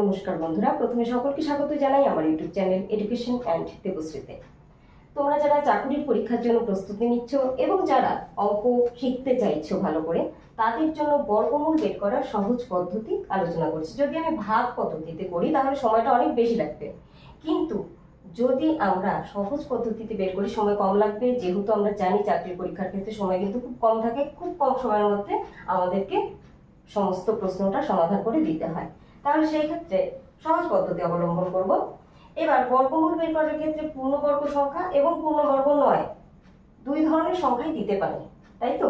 নমস্কার বন্ধুরা, প্রথমে সকলকে স্বাগত জানাই আমার ইউটিউব চ্যানেল এডুকেশন অ্যান্ড দেবশ্রীতে তোমরা যারা চাকরির পরীক্ষার জন্য প্রস্তুতি নিচ্ছ এবং যারা অঙ্ক শিখতে চাইছো ভালো করে, তাদের জন্য বর্গমূল বের করার সহজ পদ্ধতি আলোচনা করছি। যদি আমি ভাগ পদ্ধতিতে করি, তাহলে সময়টা অনেক বেশি লাগবে। কিন্তু যদি আমরা সহজ পদ্ধতিতে বের করি, সময় কম লাগবে। যেহেতু আমরা জানি চাকরির পরীক্ষার ক্ষেত্রে সময় কিন্তু খুব কম থাকে, খুব কম সময়ের মধ্যে আমাদেরকে সমস্ত প্রশ্নটা সমাধান করে দিতে হয়। তাহলে সেই ক্ষেত্রে সহজ পদ্ধতি অবলম্বন করব। এবার বর্গমূল বের করার ক্ষেত্রে পূর্ণবর্গ সংখ্যা এবং পূর্ণবর্গ নয়। দুই ধরনের সংখ্যাই দিতে পারে, তাই তো?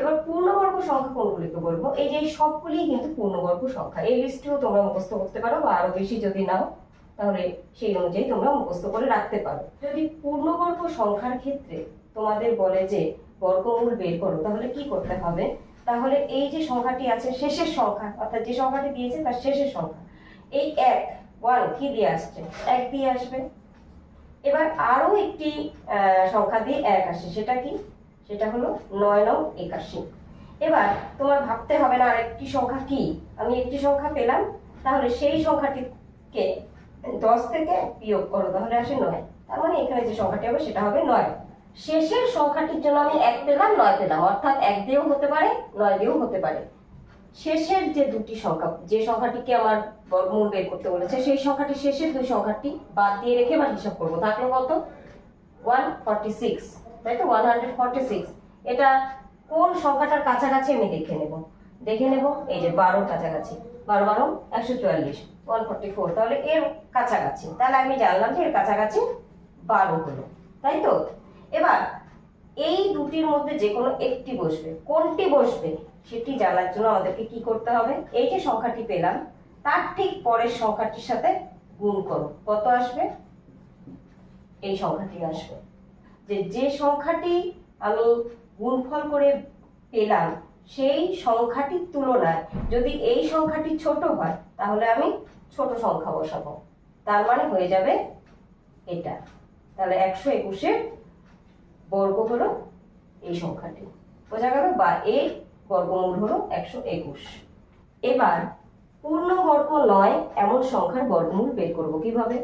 এবার পূর্ণবর্গ সংখ্যা কোনগুলিকে বলব? এই যে সবগুলি কিন্তু পূর্ণবর্গ সংখ্যা। এই লিস্টেও তোমরা মুখস্থ করতে পারো বা আরও বেশি যদি নাও, তাহলে সেই অনুযায়ী তোমরা মুখস্থ করে রাখতে পারো। যদি পূর্ণবর্গ সংখ্যার ক্ষেত্রে তোমাদের বলে যে বর্গমূল বের করো, তাহলে কি করতে হবে? তাহলে এই যে সংখ্যাটি আছে শেষের সংখ্যা, অর্থাৎ যে সংখ্যাটি দিয়েছে তার শেষের সংখ্যা। এই এক ওয়ান কি দিয়ে আসছে? এক দিয়ে আসবে। এবার আরও একটি সংখ্যা দিয়ে এক আসে সেটা কি? সেটা হলো নয় নং একাশি। এবার তোমার ভাবতে হবে না আরেকটি সংখ্যা কি? আমি একটি সংখ্যা পেলাম, তাহলে সেই সংখ্যাটিকে দশ থেকে বিয়োগ করো, তাহলে আসে নয়। তার মানে এখানে যে সংখ্যাটি হবে সেটা হবে নয়। শেষের সংখ্যাটির জন্য আমি এক পেলাম, নয় পেলাম। অর্থাৎ এক দিয়েও হতে পারে, নয় দিয়েও হতে পারে। শেষের যে দুটি সংখ্যা, যে সংখ্যাটিকে আমার বর্গমূল বের করতে বলেছে, সেই সংখ্যাটি শেষের দুই সংখ্যাটি বাদ দিয়ে রেখে এবার হিসাব করব। থাকল কত? ওয়ান ফর্টি সিক্স তাই তো? ওয়ান হান্ড্রেড ফর্টি সিক্স এটা কোন সংখ্যাটার কাছাকাছি আমি দেখে নেব? দেখে নেব এই যে বারোর কাছাকাছি। বারো বারো, একশো চুয়াল্লিশ। ওয়ান ফর্টি ফোর তাহলে এর কাছাকাছি। তাহলে আমি জানলাম যে এর কাছাকাছি বারো হলো। তাই তো? এবার, এই দুটির মধ্যে যে কোনো একটি বসবে। কোনটি বসবে সেটি জানার জন্য আমাদেরকে কি করতে হবে? এই যে সংখ্যাটি পেলাম, তার ঠিক পরের সংখ্যাটির সাথে গুণ করো। কত আসবে? এই সংখ্যাটি আসবে। যে যে সংখ্যাটি আমি গুণফল করে পেলাম, সেই সংখ্যাটির তুলনায় যদি এই সংখ্যাটি ছোট হয়, তাহলে আমি ছোট সংখ্যা বসাবো। তার মানে হয়ে যাবে এটা। তাহলে একশো একুশের বর্গ হলো এই সংখ্যাটি। বোঝা গেল বা এর বর্গমূল হলো একশো একুশ। এবার পূর্ণবর্গ নয় এমন সংখ্যার বর্গমূল বের করব কীভাবে?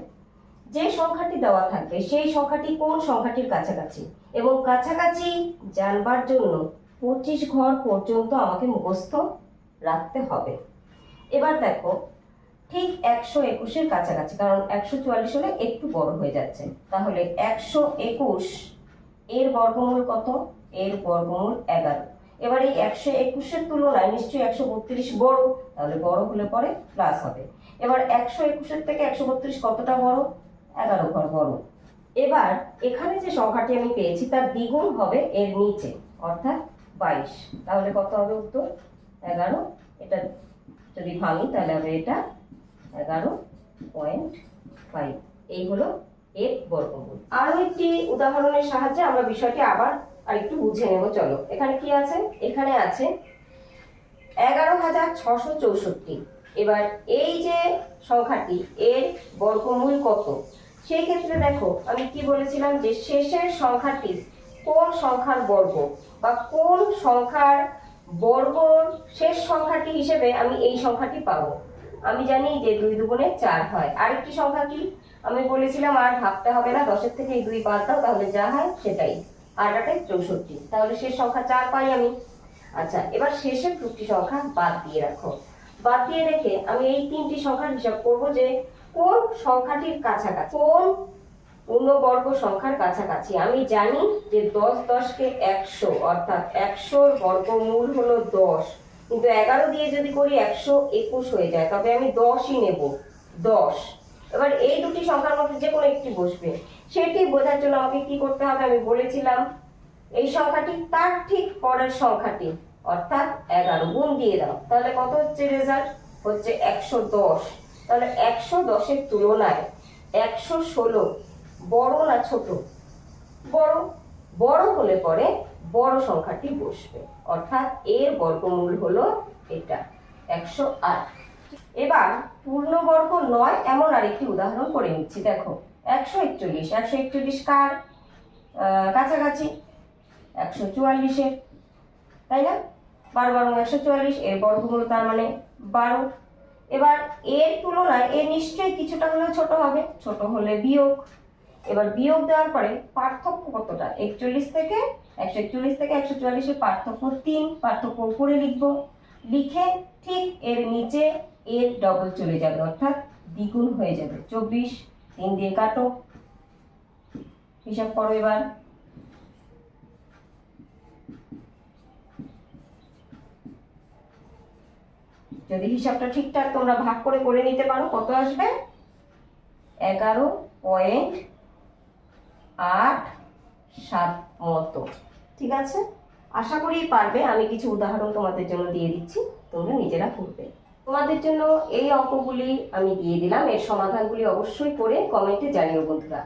যে সংখ্যাটি দেওয়া থাকবে সেই সংখ্যাটি কোন সংখ্যাটির কাছাকাছি? এবং কাছাকাছি জানবার জন্য পঁচিশ ঘর পর্যন্ত আমাকে মুখস্থ রাখতে হবে। এবার দেখো, ঠিক একশো একুশের কাছাকাছি, কারণ একশো চুয়াল্লিশ হলে একটু বড় হয়ে যাচ্ছে। তাহলে একশো একুশ এর বর্গমূল কত? এর বর্গমূল এগারো। এবার এই একশো একুশের তুলনায় নিশ্চয়ই একশো বত্রিশ বড়, তাহলে বড় হলে পরে প্লাস হবে। এবার একশো একুশের থেকে একশো বত্রিশ কতটা বড়? এগারো ঘর বড়। এবার এখানে যে সংখ্যাটি আমি পেয়েছি তার দ্বিগুণ হবে এর নিচে, অর্থাৎ বাইশ। তাহলে কত হবে উত্তর? এগারো। এটা যদি ভাঙি তাহলে হবে এটা এগারো পয়েন্ট ফাইভ এই হলো এর বর্গমূল। আরও একটি উদাহরণের সাহায্যে আমরা বিষয়টি আবার আরেকটু বুঝে নেব, চলো। এখানে কি আছে? এখানে আছে এগারো হাজার ছশো চৌষট্টি। এবার এই যে সংখ্যাটি, এর বর্গমূল কত? সেই ক্ষেত্রে দেখো, আমি কি বলেছিলাম যে শেষের সংখ্যাটি কোন সংখ্যার বর্গ? বা কোন সংখ্যার বর্গ শেষ সংখ্যাটি হিসেবে আমি এই সংখ্যাটি পাবো? আমি জানি যে দুই দুগুণে চার হয়। আরেকটি সংখ্যা কি? আমি বলেছিলাম, আর ভাবতে হবে না, দশের থেকে এই দুই বাদ দাও, তাহলে যা হয় সেটাই। আট আটে চৌষট্টি, তাহলে শেষ সংখ্যা চার পাই আমি। আচ্ছা এবার শেষের দুটি সংখ্যা বাদ দিয়ে রাখো। বাদ দিয়ে রেখে আমি এই তিনটি সংখ্যার হিসাব করব যে কোন সংখ্যাটির কাছাকাছি, কোন পূর্ণবর্গ সংখ্যার কাছাকাছি। আমি জানি যে দশ দশকে একশো, অর্থাৎ একশোর বর্গমূল হলো দশ। কিন্তু এগারো দিয়ে যদি করি, একশো একুশ হয়ে যায়, তবে আমি দশই নেব। দশ। এবার এই দুটি সংখ্যার মধ্যে যে কোনো একটি বসবে। সেটি বোঝার জন্য আমাকে কি করতে হবে আমি বলেছিলাম, এই সংখ্যাটি তার ঠিক পরের সংখ্যাটি, অর্থাৎ এগারো। গুণ দিয়ে দাও। তাহলে কত হচ্ছে রেজাল্ট হচ্ছে একশো দশ। তাহলে একশো দশের তুলনায় একশো ষোলো বড় না ছোট? বড়। বড় হলে পরে বড় সংখ্যাটি বসবে। অর্থাৎ এর বর্গমূল হলো এটা, একশো আট। এবার পূর্ণবর্গ নয় এমন আরেকটি উদাহরণ করে নিচ্ছি, দেখো। একশো একচল্লিশ। একশো একচল্লিশ কার? কাছাকাছি। একশো চুয়াল্লিশে। তাই না? বারো বারো একশো চুয়াল্লিশ, এর বর্গমূল তার মানে বারো। এবার এর তুলনায় এ নিশ্চয়ই কিছুটা হলেও ছোট হবে। ছোট হলে বিয়োগ। এবার বিয়োগ দেওয়ার পরে পার্থক্য কতটা? একচল্লিশ থেকে একশো একচল্লিশ থেকে একশো চুয়াল্লিশের পার্থক্য তিন। পার্থক্য উপরে লিখব। লিখে ঠিক এর নিচে এর ডবল চলে যাবে, অর্থাৎ দ্বিগুণ হয়ে যাবে। চব্বিশ, তিন দিয়ে কাটো। হিসাব করো এবার। যদি হিসাবটা ঠিকঠাক তোমরা ভাগ করে করে নিতে পারো, কত আসবে? এগারো পয়েন্ট আট সাত মতো। ঠিক আছে? আশা করি পারবে, আমি কিছু উদাহরণ তোমাদের জন্য দিয়ে দিচ্ছি, তোমরা নিজেরা করবে তোমাদের জন্য এই অঙ্কগুলি আমি দিয়ে দিলাম, এর সমাধানগুলি অবশ্যই করে কমেন্টে জানিও বন্ধুরা।